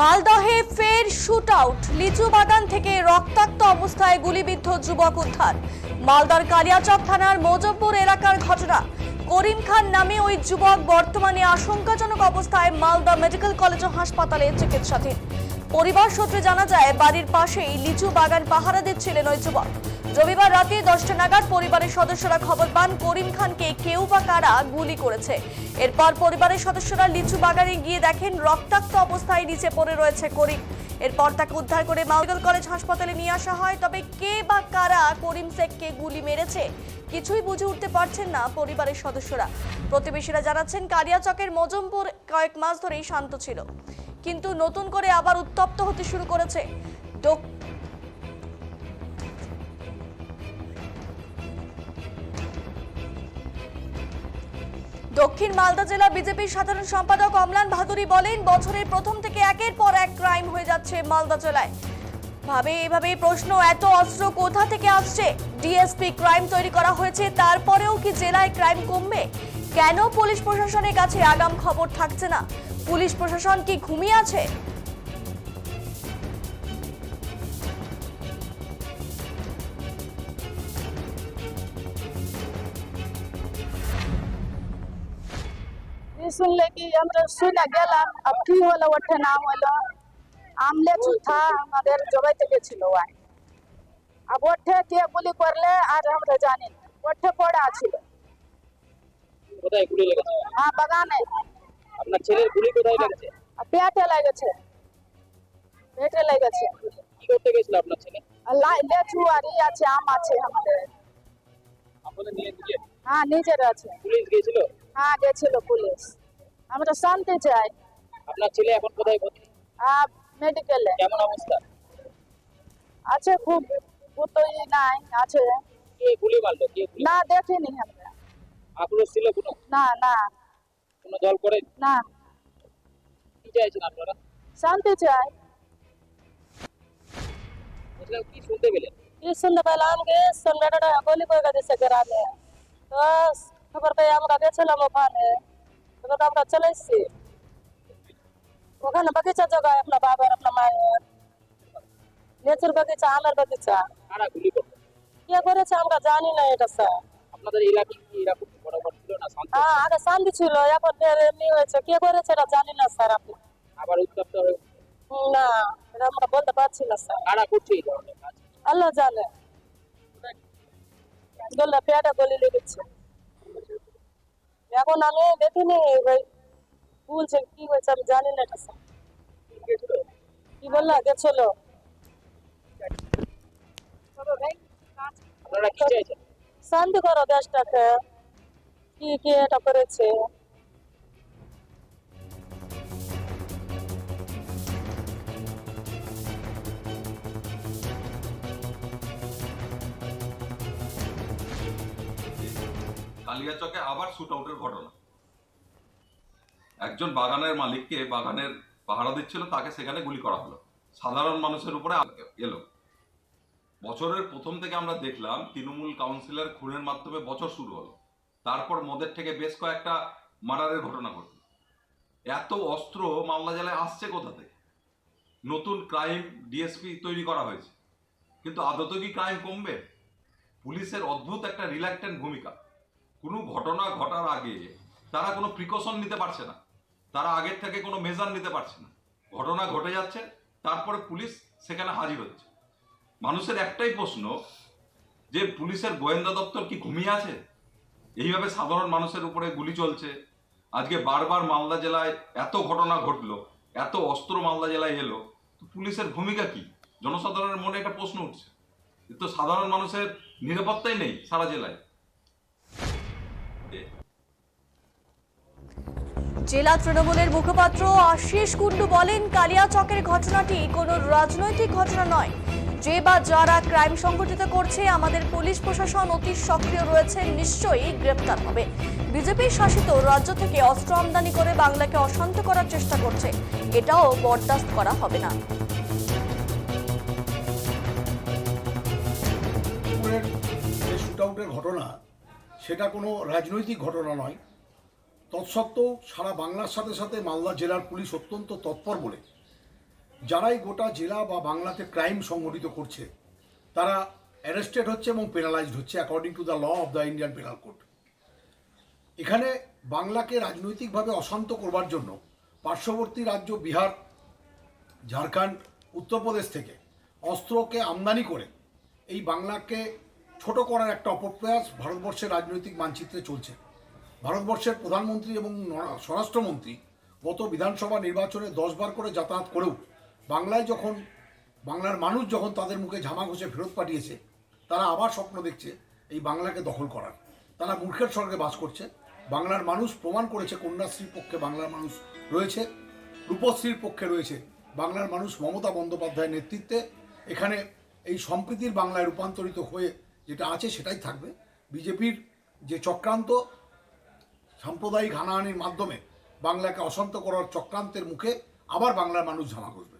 মালদহে ফের shoot out লিচু বাগান থেকে রক্তাক্ত অবস্থায় গুলিবিদ্ধ যুবক উদ্ধার। মালদার কালিয়াচক থানার মজব্বর এলাকার ঘটনা। করিম খান নামে ওই যুবক বর্তমানে আশঙ্কাজনক অবস্থায় মালদা মেডিকেল কলেজ ও হাসপাতালে চিকিৎসাধীন। পরিবার সূত্রে জানা যায়, বাড়ির পাশেই লিচু বাগান পাহারা দিচ্ছিলেন ওই যুবক। রবিবার রাতে দশটা নাগাদ পরিবারের সদস্যরা খবর পান, করিম খানকে কেউ বা কারা গুলি করেছে। এরপর পরিবারের সদস্যরা লিচু বাগানে গিয়ে দেখেন, রক্তাক্ত অবস্থায় নিচে পড়ে রয়েছে করিম। এরপর তাকে উদ্ধার করে মেডিকেল কলেজ হাসপাতালে নিয়ে আসা হয়। তবে কে বা কারা করিম শেখকে গুলি মেরেছে, কিছুই বুঝে উঠতে পারছেন না পরিবারের সদস্যরা। প্রতিবেশীরা জানাচ্ছেন, কালিয়াচকের মজমপুর কয়েক মাস ধরেই শান্ত ছিল। কিন্তু নতুন করে আবার উত্তপ্ত হতে শুরু করেছে। দক্ষিণ মালদা জেলা বিজেপির সাধারণ সম্পাদক অমলান ভাদুরী বলেন, বছরের প্রথম থেকে একের পর এক ক্রাইম হয়ে যাচ্ছে মালদা জেলায়। ভাবে এভাবেই প্রশ্ন, এত অস্ত্র কোথা থেকে আসছে? ডিএসপি ক্রাইম তৈরি করা হয়েছে, তারপরেও কি জেলায় ক্রাইম কমবে? কেন পুলিশ প্রশাসনের কাছে আগাম খবর থাকছে না? পুলিশ প্রশাসন কি ঘুমিয়ে আছে? শুনলে কি আমরা শুনে গেলাম আর কি হলো ওঠে না হলো আমলে চুথা আমাদের জবাইতে গেছিল ওয়াই আর ওঠে কে গুলি করলে আর আমরা জানি না ওঠে পড়া ছিল হ্যাঁ বাগানে আপনার ছেলের গুলি কোথায় লেগেছে পেটে লেগেছে পেটে লেগেছে কি করতে গেছিল আপনার ছেলে আম আছে আমাদের হ্যাঁ নিজের আছে পুলিশ গেছিল হ্যাঁ গেছিল পুলিশ আমরা শান্তি চাই। আপনার ছেলে এখন কোথায়? ভর্তি আর মেডিকেলে কেমন অবস্থা? আছে খুব কোতই নাই আছে। কে গুলি মারলো? কে না দেখিনি আমরা। আক্রোশ ছিল কোনো? না না। কোনো দল করেন না। কি চাইছেন আপনারা? শান্তি চাই। বুঝলাম কি শুনতে পেলেন কি শুনতে পেলাম কি সন্ধ্যাটা গুলি করে দিছে গ্রামে। তো খবর পেয়ে আমরা গেছিলাম ওখানে। এবার তো আমরা চলে এসছি ওখানে বাগিচা জায়গায় আপনার বাবার আপনার মায়ের লেচুর বাগিচা আমের বাগিচা কারা গুলি করল কে করেছে আমরা জানি না এটা স্যার আপনাদের এলাকা কি এরকম বরাবর ছিল না শান্ত হ্যাঁ আগে শান্তি ছিল এখন এমনি হয়েছে কে করেছে এটা জানি না স্যার আপনি আবার উত্তপ্ত হয়ে না এটা আমরা বলতে পারছি না স্যার কারা করছে এই ধরনের কাজ আল্লাহ জানে গলি লেগেছে এখন আমি দেখিনি ভাই। বলছে কি হয়েছে আমি জানি না কি বললা? গেছিল শান্তি করো দেশটাকে। কি কি এটা করেছে? কালিয়াচকে আবার শুট আউটের ঘটনা। একজন বাগানের মালিককে বাগানের পাহারা দিচ্ছিল, তাকে সেখানে গুলি করা হলো। সাধারণ মানুষের উপরে এলো। বছরের প্রথম থেকে আমরা দেখলাম, তৃণমূল কাউন্সিলর খুনের মাধ্যমে বছর শুরু হলো। তারপর মদের থেকে বেশ কয়েকটা মার্ডারের ঘটনা ঘটল। এত অস্ত্র মালদা জেলায় আসছে কোথা থেকে? নতুন ক্রাইম ডিএসপি তৈরি করা হয়েছে। কিন্তু আদত কি ক্রাইম কমবে? পুলিশের অদ্ভুত একটা রিল্যাক্টেন্ট ভূমিকা। কোনো ঘটনা ঘটার আগে তারা কোনো প্রিকশন নিতে পারছে না। তারা আগের থেকে কোনো মেজার নিতে পারছে না। ঘটনা ঘটে যাচ্ছে, তারপরে পুলিশ সেখানে হাজির হচ্ছে। মানুষের একটাই প্রশ্ন, যে পুলিশের গোয়েন্দা দপ্তর কি ঘুমিয়ে আছে? এইভাবে সাধারণ মানুষের উপরে গুলি চলছে। আজকে বারবার মালদা জেলায় এত ঘটনা ঘটলো, এত অস্ত্র মালদা জেলায় এলো পুলিশের ভূমিকা কি? জনসাধারণের মনে একটা প্রশ্ন উঠছে। তো সাধারণ মানুষের নিরাপত্তাই নেই সারা জেলায়। জেলা তৃণমূলের মুখপাত্র আশিস কুন্ডু বলেন কালিয়াচকের ঘটনাটি কোনো রাজনৈতিক ঘটনা নয়। যে বা যারা ক্রাইম সংগঠিত করছে, আমাদের পুলিশ প্রশাসন অতি সক্রিয় রয়েছে, নিশ্চয়ই গ্রেপ্তার হবে। বিজেপি শাসিত রাজ্য থেকে অস্ত্র আমদানি করে বাংলাকে অশান্ত করার চেষ্টা করছে। এটাও বরদাস্ত করা হবে না। আউটের ঘটনা, সেটা কোনো রাজনৈতিক ঘটনা নয়। তৎসত্ত্বেও সারা বাংলার সাথে সাথে মালদা জেলার পুলিশ অত্যন্ত তৎপর বলে। যারাই গোটা জেলা বা বাংলাতে ক্রাইম সংগঠিত করছে, তারা অ্যারেস্টেড হচ্ছে এবং পেনালাইজড হচ্ছে according to the law of the Indian penal code এখানে বাংলাকে রাজনৈতিকভাবে অশান্ত করবার জন্য পার্শ্ববর্তী রাজ্য বিহার, ঝাড়খণ্ড, উত্তরপ্রদেশ থেকে অস্ত্রকে আমদানি করে এই বাংলাকে ছোট করার একটা অপপ্রয়াস ভারতবর্ষের রাজনৈতিক মানচিত্রে চলছে। ভারতবর্ষের প্রধানমন্ত্রী এবং স্বরাষ্ট্রমন্ত্রী গত বিধানসভা নির্বাচনে দশবার করে যাতায়াত করেও বাংলায় যখন, বাংলার মানুষ যখন তাদের মুখে ঝামা ঘষে ফেরত পাঠিয়েছে, তারা আবার স্বপ্ন দেখছে এই বাংলাকে দখল করার। তারা মূর্খের স্বর্গে বাস করছে। বাংলার মানুষ প্রমাণ করেছে কন্যাশ্রীর পক্ষে বাংলার মানুষ রয়েছে, রূপশ্রীর পক্ষে রয়েছে বাংলার মানুষ মমতা বন্দ্যোপাধ্যায়ের নেতৃত্বে। এখানে এই সম্প্রীতির বাংলায় রূপান্তরিত হয়ে যেটা আছে সেটাই থাকবে। বিজেপির যে চক্রান্ত সাম্প্রদায়িক হানাহানির মাধ্যমে বাংলাকে অশান্ত করার চক্রান্তের মুখে আবার বাংলার মানুষ ঝামা ঘষবে।